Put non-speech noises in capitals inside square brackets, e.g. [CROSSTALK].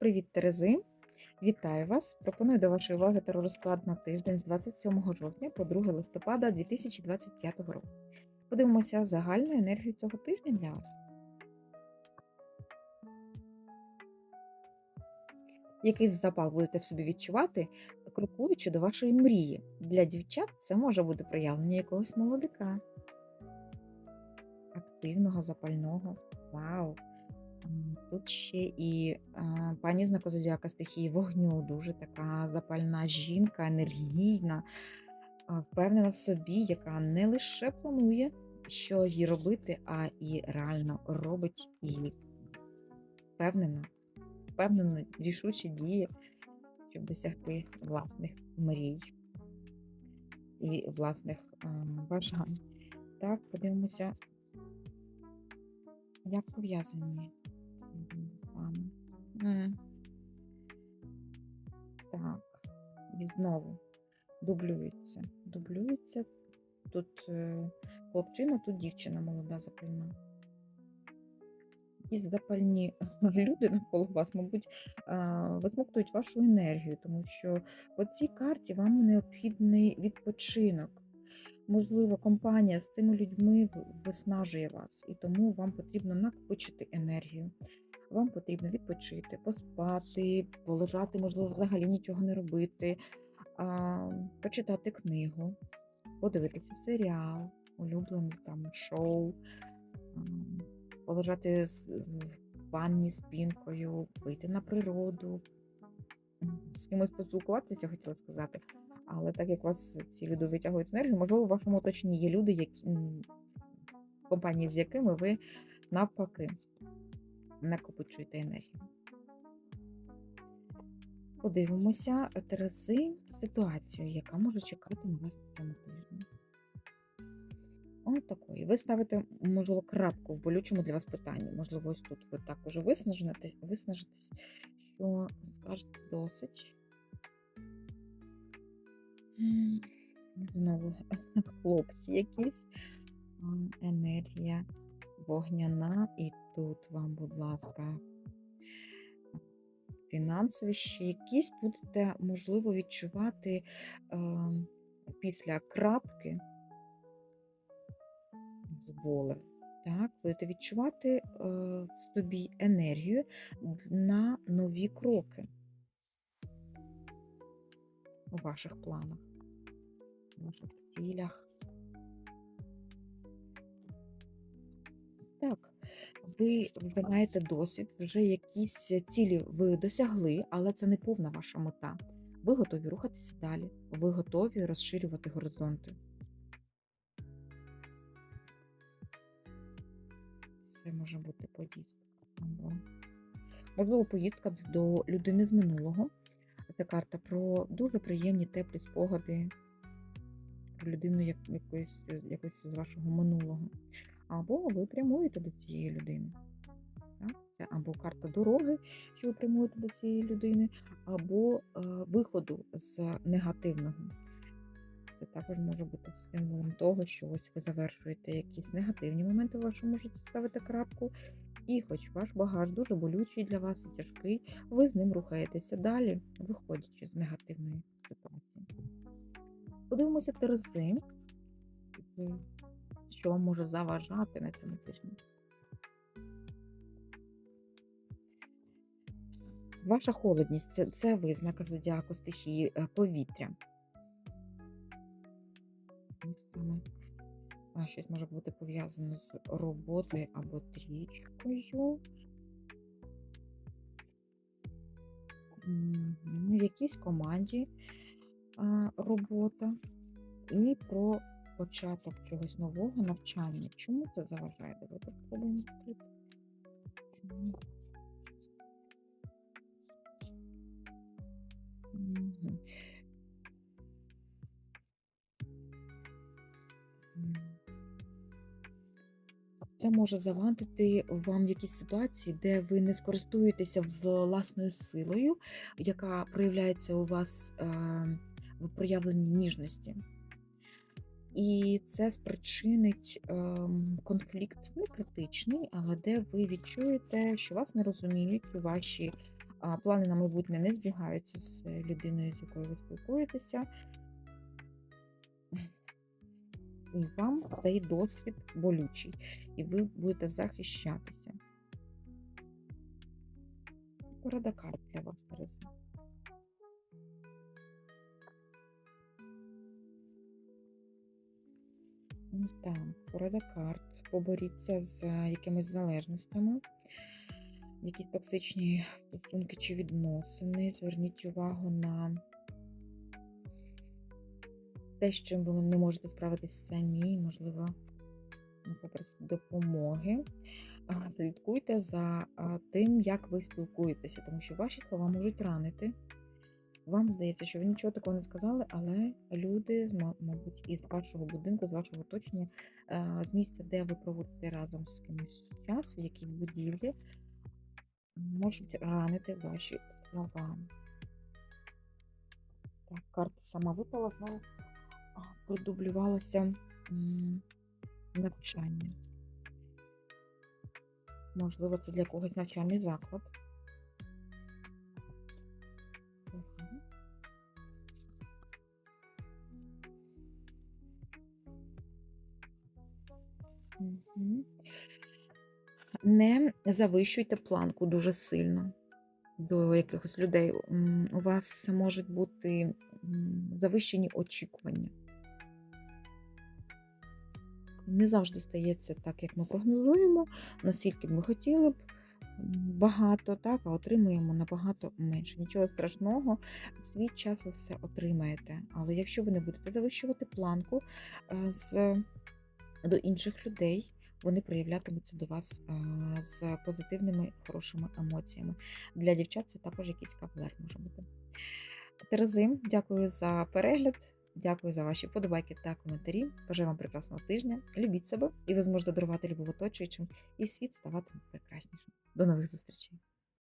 Привіт, Терези! Вітаю вас! Пропоную до вашої уваги теророзклад на тиждень з 27 жовтня по 2 листопада 2025 року. Подивимося загальну енергію цього тижня для вас. Який запал будете в собі відчувати, крокуючи до вашої мрії. Для дівчат це може бути проявлення якогось молодика, активного, запального. Вау! Тут ще і а, пані знаку зодіака стихії вогню, дуже така запальна жінка, енергійна, впевнена в собі, яка не лише планує, що їй робити, а і реально робить і впевнена, впевнено, рішуче діє, щоб досягти власних мрій і власних а, бажань. Так, подивимося, як пов'язані вами. Так, і знову дублюється. Дублюється. Тут е, хлопчина, тут дівчина молода запальна. І запальні [LAUGHS] люди навколо вас, мабуть, висмоктують вашу енергію, тому що по цій карті вам необхідний відпочинок. Можливо, компанія з цими людьми виснажує вас, і тому вам потрібно накопичити енергію. Вам потрібно відпочити, поспати, полежати, можливо, взагалі нічого не робити, а, почитати книгу, подивитися серіал, улюблене там шоу, ам, полежати в ванні з пінкою, вийти на природу, з кимось поспілкуватися, хотіла сказати. Але так як вас ці люди витягують енергію, можливо, в вашому оточенні є люди, які компанії, з якими ви навпаки накопичуєте енергію. Подивимося е, Терези ситуацію, яка може чекати на вас на цьому тижні. Ось такої. Ви ставите, можливо, крапку в болючому для вас питанні. Можливо, ось тут ви також виснажитесь, виснажитесь, що скажете досить. Знову [LAUGHS] хлопці якісь. Енергія вогняна. І тут вам, будь ласка, фінансові ще якісь будете, можливо, відчувати е, після крапки з болем. Так, будете відчувати е, в собі енергію на нові кроки у ваших планах, у ваших цілях. Так, ви вже маєте досвід, вже якісь цілі ви досягли, але це не повна ваша мета. Ви готові рухатися далі, ви готові розширювати горизонти. Це може бути поїздка. Можливо, поїздка до людини з минулого. Це карта про дуже приємні теплі спогади про людину як, якоїсь, з вашого минулого. Або ви прямуєте до цієї людини. Це або карта дороги, що ви прямуєте до цієї людини, або е, виходу з негативного. Це також може бути символом того, що ось ви завершуєте якісь негативні моменти в вашому житті, ставите крапку, і хоч ваш багаж дуже болючий для вас і тяжкий, ви з ним рухаєтеся далі, виходячи з негативної ситуації. Подивимося Терези, Е, що може заважати на цьому тижні. Ваша холодність це, це визнак зодіаку стихії е, повітря. Щось може бути пов'язане з роботою або трічкою. В якійсь команді робота і про початок чогось нового навчання. Чому це заважає? Давайте спробуємо відкрити. Чому? Це може завадити вам в якійсь ситуації, де ви не скористуєтеся власною силою, яка проявляється у вас е, в проявленні ніжності. І це спричинить ем, конфлікт не критичний, але де ви відчуєте, що вас не розуміють ваші плани на майбутнє не збігаються з людиною, з якою ви спілкуєтеся. І вам цей досвід болючий, і ви будете захищатися. Порада карт для вас, Терези. М, Так, порада карт. Поборіться з е, якимись залежностями, якісь токсичні стосунки чи відносини. Зверніть увагу на те, з чим ви не можете справитись самі, можливо, ну, попросіть допомоги. Слідкуйте за тим, як ви спілкуєтеся, тому що ваші слова можуть ранити. Вам здається, що ви нічого такого не сказали, але люди, мабуть, із вашого будинку, з вашого оточення, е, з місця, де ви проводите разом з кимось час, в якійсь будівлі, можуть ранити ваші слова. Так, карта сама випала, знову продублювалося навчання. Можливо, це для когось навчальний заклад. Не завищуйте планку дуже сильно до якихось людей. У вас можуть бути завищені очікування. Не завжди стається так, як ми прогнозуємо, наскільки б ми хотіли б багато, так, а отримуємо набагато менше. Нічого страшного, в свій час ви все отримаєте. Але якщо ви не будете завищувати планку е, з, до інших людей, вони проявлятимуться до вас з позитивними хорошими емоціями. Для дівчат це також якийсь кавалер може бути. Терези, дякую за перегляд. Дякую за ваші вподобайки та коментарі. Бажаю вам прекрасного тижня. Любіть себе, і ви зможете дарувати любов оточуючим, і світ ставатиме прекраснішим. До нових зустрічей!